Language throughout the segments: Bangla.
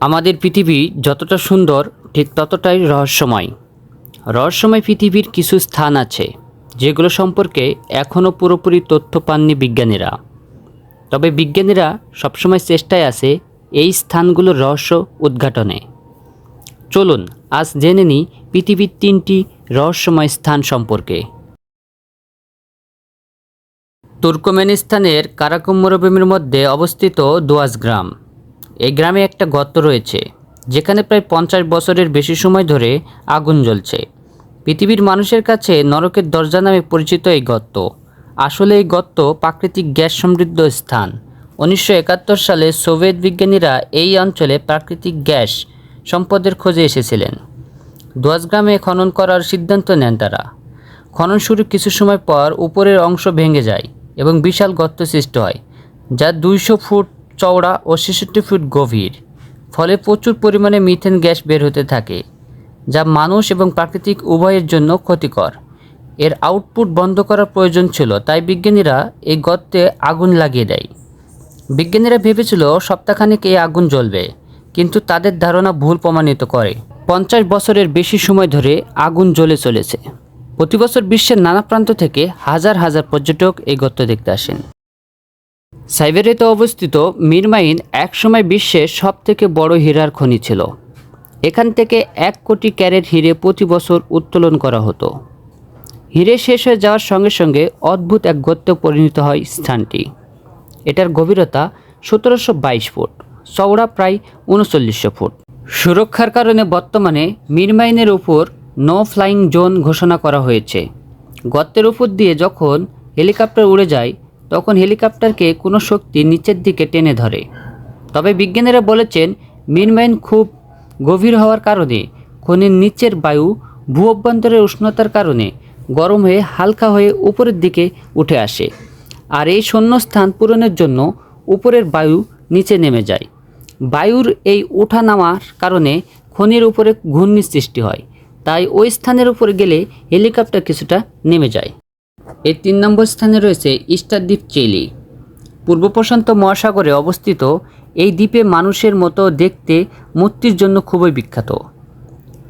আমাদের পৃথিবী যতটা সুন্দর, ঠিক ততটাই রহস্যময়। রহস্যময় পৃথিবীর কিছু স্থান আছে, যেগুলো সম্পর্কে এখনও পুরোপুরি তথ্য পাননি বিজ্ঞানীরা। তবে বিজ্ঞানীরা সবসময় চেষ্টায় আছে এই স্থানগুলোর রহস্য উদ্ঘাটনে। চলুন, আজ জেনে নিই পৃথিবীর তিনটি রহস্যময় স্থান সম্পর্কে। তুর্কমেনিস্তানের কারাকুম মরুভূমির মধ্যে অবস্থিত দোয়াজ গ্রাম। এই গ্রামে একটা গর্ত রয়েছে, যেখানে প্রায় পঞ্চাশ বছরের বেশি সময় ধরে আগুন জ্বলছে। পৃথিবীর মানুষের কাছে নরকের দরজা নামে পরিচিত এই গর্ত। আসলে এই গর্ত প্রাকৃতিক গ্যাস সমৃদ্ধ স্থান। উনিশশো একাত্তর সালে সোভিয়েত বিজ্ঞানীরা এই অঞ্চলে প্রাকৃতিক গ্যাস সম্পদের খোঁজে এসেছিলেন। দোয়াজ গ্রামে খনন করার সিদ্ধান্ত নেন তারা। খনন শুরু কিছু সময় পর উপরের অংশ ভেঙে যায় এবং বিশাল গর্ত সৃষ্টি হয়, যা দুইশো ফুট চওড়া ও ছেষট্টি ফুট গভীর। ফলে প্রচুর পরিমাণে মিথেন গ্যাস বের হতে থাকে, যা মানুষ এবং প্রাকৃতিক উভয়ের জন্য ক্ষতিকর। এর আউটপুট বন্ধ করার প্রয়োজন ছিল, তাই বিজ্ঞানীরা এই গর্তে আগুন লাগিয়ে দেয়। বিজ্ঞানীরা ভেবেছিল, সপ্তাহখানেক এই আগুন জ্বলবে, কিন্তু তাদের ধারণা ভুল প্রমাণিত করে। পঞ্চাশ বছরের বেশি সময় ধরে আগুন জ্বলে চলেছে। প্রতি বছর বিশ্বের নানা প্রান্ত থেকে হাজার হাজার পর্যটক এই গর্ত দেখতে আসেন। সাইবেরিয়াতে অবস্থিত মিরমাইন একসময় বিশ্বের সব থেকে বড় হীরার খনি ছিল। এখান থেকে এক কোটি ক্যারেট হিরে প্রতি বছর উত্তোলন করা হতো। হিরে শেষ হয়ে যাওয়ার সঙ্গে সঙ্গে অদ্ভুত এক গর্তে পরিণত হয় স্থানটি। এটার গভীরতা সতেরোশো বাইশ ফুট, চওড়া প্রায় উনচল্লিশশো ফুট। সুরক্ষার কারণে বর্তমানে মিরমাইনের উপর নো ফ্লাইং জোন ঘোষণা করা হয়েছে। গর্তের উপর দিয়ে যখন হেলিকপ্টার উড়ে যায় তখন হেলিকপ্টারকে কোনো শক্তি নিচের দিকে টেনে ধরে। তবে বিজ্ঞানীরা বলেছেন, মিরমাইন খুব গভীর হওয়ার কারণে, খনির নিচের বায়ু ভূ অভ্যন্তরের উষ্ণতার কারণে গরম হয়ে হালকা হয়ে উপরের দিকে উঠে আসে। আর এই শূন্যস্থান পূরণের জন্য উপরের বায়ু নিচে নেমে যায়। বায়ুর এই ওঠা নামার কারণে খনির উপরে ঘূর্ণির সৃষ্টি হয়। তাই ওই স্থানের উপরে গেলে হেলিকপ্টার কিছুটা নেমে যায়। এই তিন নম্বর স্থানে রয়েছে ইস্টার দ্বীপ চেলি। পূর্ব প্রশান্ত মহাসাগরে অবস্থিত এই দ্বীপে মানুষের মতো দেখতে মূর্তির জন্য খুবই বিখ্যাত।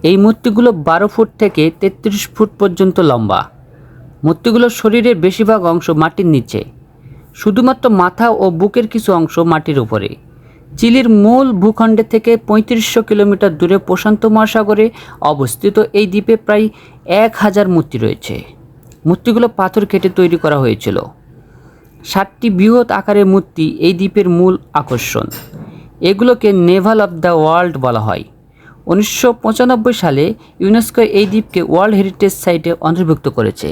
এই মূর্তিগুলো বারো ফুট থেকে তেত্রিশ ফুট পর্যন্ত লম্বা। মূর্তিগুলোর শরীরের বেশিরভাগ অংশ মাটির নিচে। শুধুমাত্র মাথা ও বুকের কিছু অংশ মাটির উপরে। চিলির মূল ভূখণ্ডের থেকে পঁয়ত্রিশশো কিলোমিটার দূরে প্রশান্ত মহাসাগরে অবস্থিত এই দ্বীপে প্রায় এক হাজার মূর্তি রয়েছে। মূর্তিগুলো পাথর কেটে তৈরি করা হয়েছিল। সাতটি বৃহৎ আকারের মূর্তি এই দ্বীপের মূল আকর্ষণ। এগুলোকে নেভাল অফ দ্য ওয়ার্ল্ড বলা হয়। উনিশশো পঁচানব্বই সালে ইউনেস্কো এই দ্বীপকে ওয়ার্ল্ড হেরিটেজ সাইটে অন্তর্ভুক্ত করেছে।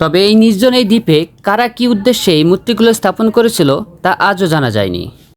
তবে এই নির্জন এই দ্বীপে কারা কী উদ্দেশ্যে এই মূর্তিগুলো স্থাপন করেছিল তা আজও জানা যায়নি।